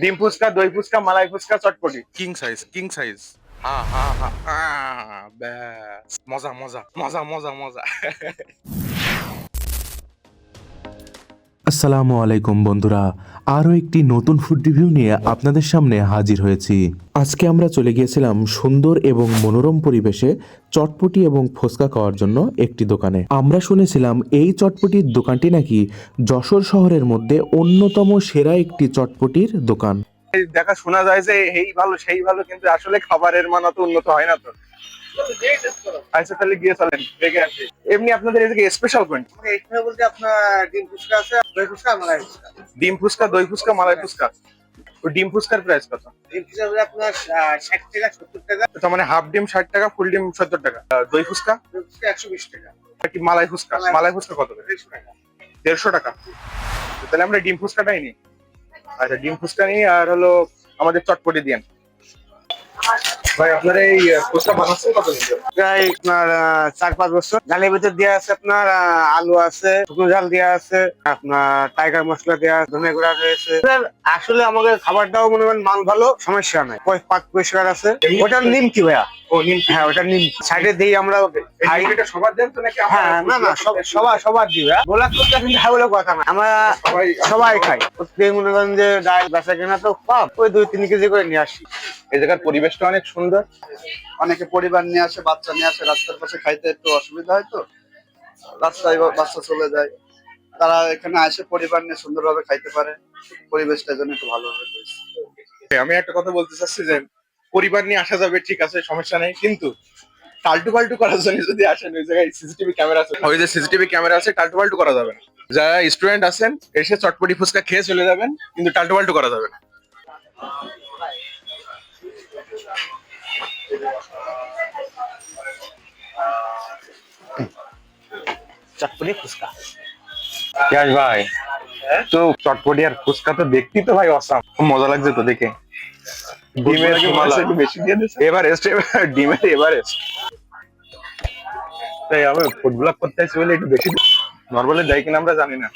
ডিম ফুচকা, দই ফুচকা, মালাই ফুচকা, চটপটি। কিং সাইজ কিং সাইজ হা হা হা মজা মজা মজা মজা মজা। আসসালামু আলাইকুম বন্ধুরা, আরও একটি নতুন ফুড রিভিউ নিয়ে আপনাদের সামনে হাজির হয়েছি। আজকে আমরা চলে গিয়েছিলাম সুন্দর এবং মনোরম পরিবেশে চটপটি এবং ফুচকা খাওয়ার জন্য একটি দোকানে। আমরা শুনেছিলাম এই চটপটির দোকানটি নাকি যশোর শহরের মধ্যে অন্যতম সেরা একটি চটপটির দোকান। দেখা শোনা যায় যে এই ভালো, সেই ভালো, কিন্তু আসলে খাবারের মান অত উন্নত হয় না তো। আচ্ছা তাহলে গিয়ে চলেন দেখে আসি। এমনি আপনাদের এদিকে স্পেশাল পয়েন্ট এখানে বলতে আপনার ডিম ফুচকা আছে দই ফুচকা মালাই ফুচকা। ডিম ফুচকা দই ফুচকা মালাই ফুচকা? ডিম ফুচকার প্রাইস কত? ডিম ফুচকা আপনার ষাট টাকা সত্তর টাকা। তো মানে হাফ ডিম ষাট টাকা ফুল ডিম সত্তর টাকা। দই ফুচকা? দই ফুচকা একশো বিশ টাকা। আর কি মালাই ফুচকা? মালাই- ফুচকা কত দেড়শো টাকা। দেড়শো টাকা। তাহলে আমরা ডিম ফুচকাটাই নিই। আচ্ছা ডিম ফুচকা নিই আর হলো আমাদের চটপটি দিয়েন ভাই আপনার এই বানাচ্ছেন প্রায় আপনার চার পাঁচ বছর। ডালের ভিতর দেওয়া আছে আপনার আলু আছে শুকনো ঝাল দেওয়া আছে আপনার টাইগার মশলা দেওয়া ধনে গুঁড়া রয়েছে। আসলে আমাদের খাবারটাও মনে করেন মান ভালো সমস্যা নাই। পাঁচ পাক পরিষ্কার আছে ওটার নিম কি ভাইয়া? ও হ্যাঁ ওটা নিম সাইডে দিই আমরা সবার দেন তো নাকি হ্যাঁ না না সব- সবার সবার দিবে গোলাপ ফুচকা কিন্তু বলে কথা না। আমরা সবাই সবাই খাই। প্রত্যেক মনে করেন যে ডাল বেচা কেনা তো পাপ ওই দুই তিন কেজি করে নিয়ে আসি। এই জায়গার পরিবেশটা অনেক সুন্দর। অনেকে পরিবার নিয়ে আসে বাচ্চা নিয়ে আসে রাস্তার পাশে খাইতে একটু অসুবিধা হয় তো। রাস্তায় বাচ্চা চলে যায়। তারা এখানে আসে পরিবার নিয়ে সুন্দরভাবে খাইতে পারে। পরিবেশটা যেন একটু রয়েছে আমি একটা কথা বলতে চাচ্ছি যে পরিবার নিয়ে আসা যাবে ঠিক আছে সমস্যা নেই। কিন্তু টাল্টু পাল্টু করার জন্য যদি আসেন ওই জায়গায় সিসিটিভি ক্যামেরা আছে। ওই যে সিসিটিভি ক্যামেরা আছে টাল্টু পাল্টু করা যাবে না। যারা স্টুডেন্ট আছেন এসে চটপটি ফুচকা খেয়ে চলে যাবেন কিন্তু টাল্টু পাল্টু করা যাবে না। চটপটি ফুচকা। ইয়াস ভাই তো চটপটি আর ফুচকা তো দেখতেই তো ভাই অসাম। খুব মজা লাগছে তো দেখে। ডিমের একটু বেশি দিয়ে দিয়েছে? এভারেস্ট ডিমের এভারেস্ট। তাই আমি ফুড ব্লগ করতে চাইছি বলে একটু বেশি নর্মালি দেয় কিনা আমরা জানি না।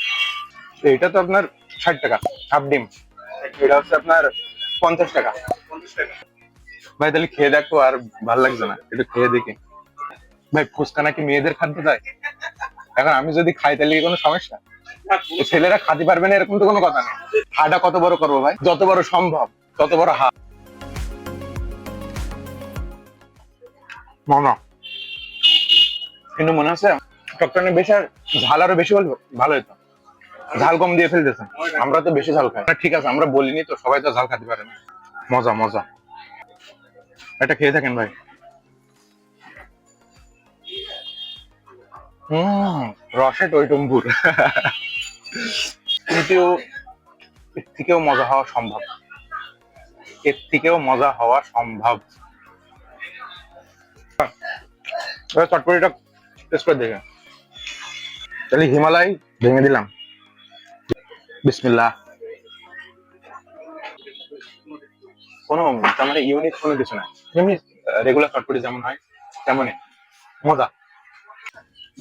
এটা তো আপনার ষাট টাকা হাফ ডিম। এটা হচ্ছে আপনার পঞ্চাশ টাকা। ভাই তাহলে খেয়ে দেখো আর ভালো লাগছে না। একটু খেয়ে দেখি। ভাই ফুচকা নাকি মেয়েদের খাদ্য দেয় এখন আমি যদি খাই তাহলে কি কোনো সমস্যা? ছেলেরা খাতে পারবে না এরকম তো কোনো কথা নেই। হাটা কত বড় করব ভাই? যত বড় সম্ভব তত বড় হা না কিন্তু মনে হচ্ছে বেশি আর ঝাল আরও বেশি ভালো ঝাল কম দিয়ে ফেলতেছে। আমরা তো বেশি ঝাল খাই। ঠিক আছে, আমরা বলিনি তো, সবাই তো ঝাল পারে না। মজা মজা। এটা খেয়ে থাকেন ভাই। কিন্তু এর থেকেও মজা হওয়া সম্ভব। এর থেকেও মজা হওয়া সম্ভব। চটপটিটা টেস্ট করে দেখে। তাহলে হিমালয় ভেঙে দিলাম। বিসমিল্লাহ। কোনো তার মানে ইউনিক কোনো কিছু না। যেমনি রেগুলার চটপটি যেমন হয় তেমনই। মজা।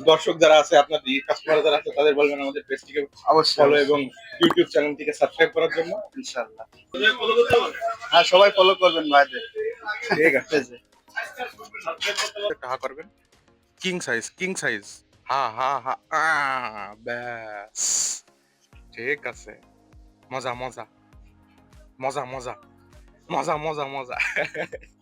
দর্শক যারা আছে আপনার কাস্টমার যারা আছে তাদের বলবেন আমাদের পেজটিকে অবশ্যই ফলো এবং ইউটিউব চ্যানেলটিকে সাবস্ক্রাইব করার জন্য। ইনশাল্লাহ হ্যাঁ সবাই ফলো করবেন ভাইদের। ঠিক আছে। টাকা করবেন? কিং সাইজ কিং সাইজ হা হা হা। আহ, ব্যাস। ঠিক আছে। মজা মজা। মজা মজা। মজা মজা মজা।